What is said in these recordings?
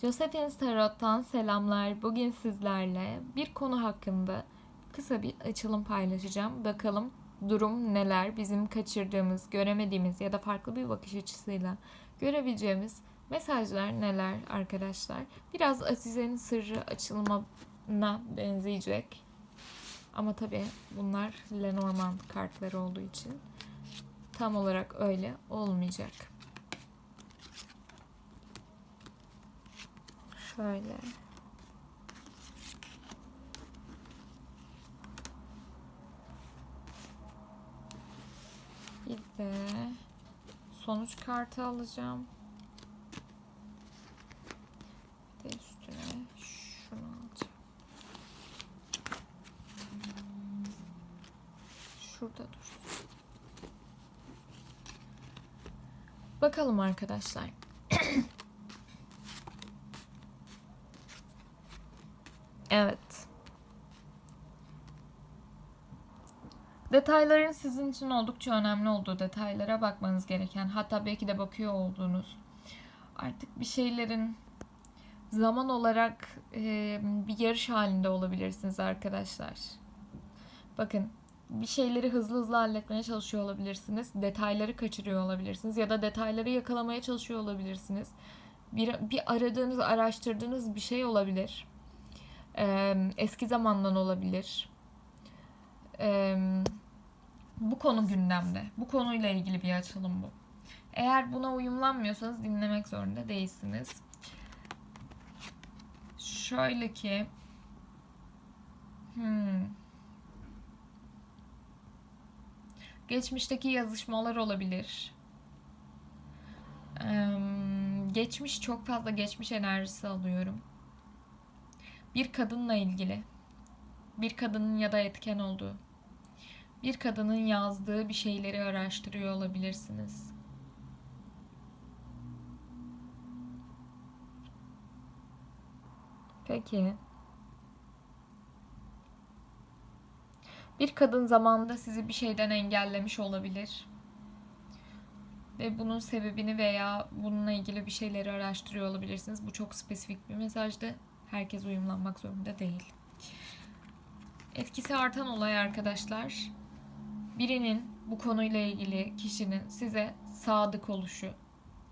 Josephine Tarot'tan selamlar. Bugün sizlerle bir konu hakkında kısa bir açılım paylaşacağım. Bakalım durum neler? Bizim kaçırdığımız, göremediğimiz ya da farklı bir bakış açısıyla görebileceğimiz mesajlar neler arkadaşlar? Biraz Azize'nin sırrı açılımına benzeyecek. Ama tabii bunlar Lenormand kartları olduğu için tam olarak öyle olmayacak. Şöyle. Bir de sonuç kartı alacağım. Bir de üstüne şunu alacağım. Şurada dur. Bakalım arkadaşlar. Evet. Detayların sizin için oldukça önemli olduğu detaylara bakmanız gereken hatta belki de bakıyor olduğunuz artık bir şeylerin zaman olarak e, bir yarış halinde olabilirsiniz arkadaşlar. Bakın bir şeyleri hızlı hızlı halletmeye çalışıyor olabilirsiniz. Detayları kaçırıyor olabilirsiniz ya da detayları yakalamaya çalışıyor olabilirsiniz. Bir, bir aradığınız, araştırdığınız bir şey olabilir. Ee, eski zamandan olabilir. Ee, bu konu gündemde. Bu konuyla ilgili bir açılım bu. Eğer buna uyumlanmıyorsanız dinlemek zorunda değilsiniz. Şöyle ki hmm, geçmişteki yazışmalar olabilir. Ee, geçmiş çok fazla geçmiş enerjisi alıyorum bir kadınla ilgili, bir kadının ya da etken olduğu, bir kadının yazdığı bir şeyleri araştırıyor olabilirsiniz. Peki. Bir kadın zamanında sizi bir şeyden engellemiş olabilir. Ve bunun sebebini veya bununla ilgili bir şeyleri araştırıyor olabilirsiniz. Bu çok spesifik bir mesajdı. Herkes uyumlanmak zorunda değil. Etkisi artan olay arkadaşlar. Birinin bu konuyla ilgili kişinin size sadık oluşu.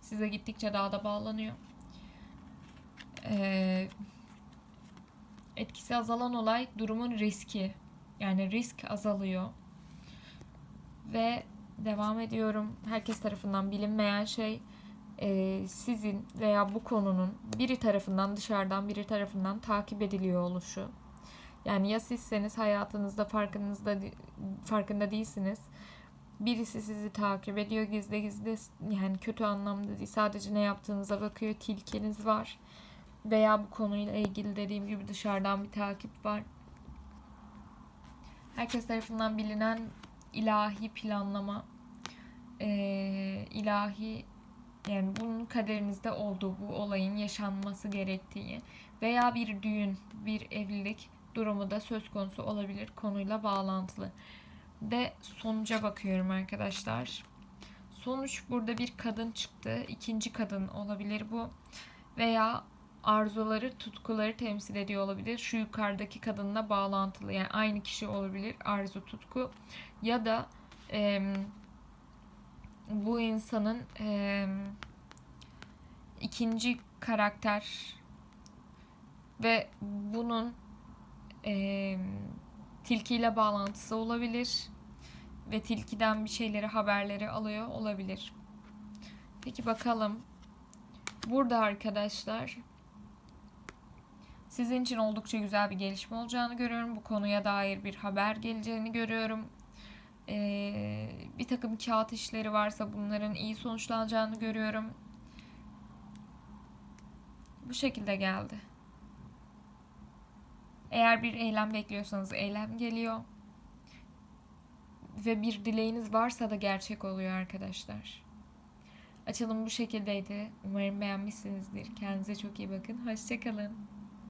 Size gittikçe daha da bağlanıyor. Ee, etkisi azalan olay durumun riski. Yani risk azalıyor. Ve devam ediyorum. Herkes tarafından bilinmeyen şey e, sizin veya bu konunun biri tarafından dışarıdan biri tarafından takip ediliyor oluşu. Yani ya sizseniz hayatınızda farkınızda farkında değilsiniz. Birisi sizi takip ediyor gizli gizli yani kötü anlamda değil sadece ne yaptığınıza bakıyor tilkiniz var veya bu konuyla ilgili dediğim gibi dışarıdan bir takip var. Herkes tarafından bilinen ilahi planlama, e, ilahi yani bunun kaderinizde olduğu bu olayın yaşanması gerektiği veya bir düğün, bir evlilik durumu da söz konusu olabilir konuyla bağlantılı. De sonuca bakıyorum arkadaşlar. Sonuç burada bir kadın çıktı. ikinci kadın olabilir bu. Veya arzuları, tutkuları temsil ediyor olabilir. Şu yukarıdaki kadınla bağlantılı. Yani aynı kişi olabilir. Arzu, tutku. Ya da e, bu insanın e, ikinci karakter ve bunun e, tilkiyle bağlantısı olabilir ve tilkiden bir şeyleri haberleri alıyor olabilir. Peki bakalım. Burada arkadaşlar sizin için oldukça güzel bir gelişme olacağını görüyorum. Bu konuya dair bir haber geleceğini görüyorum e, bir takım kağıt işleri varsa bunların iyi sonuçlanacağını görüyorum. Bu şekilde geldi. Eğer bir eylem bekliyorsanız eylem geliyor. Ve bir dileğiniz varsa da gerçek oluyor arkadaşlar. Açılım bu şekildeydi. Umarım beğenmişsinizdir. Kendinize çok iyi bakın. Hoşçakalın.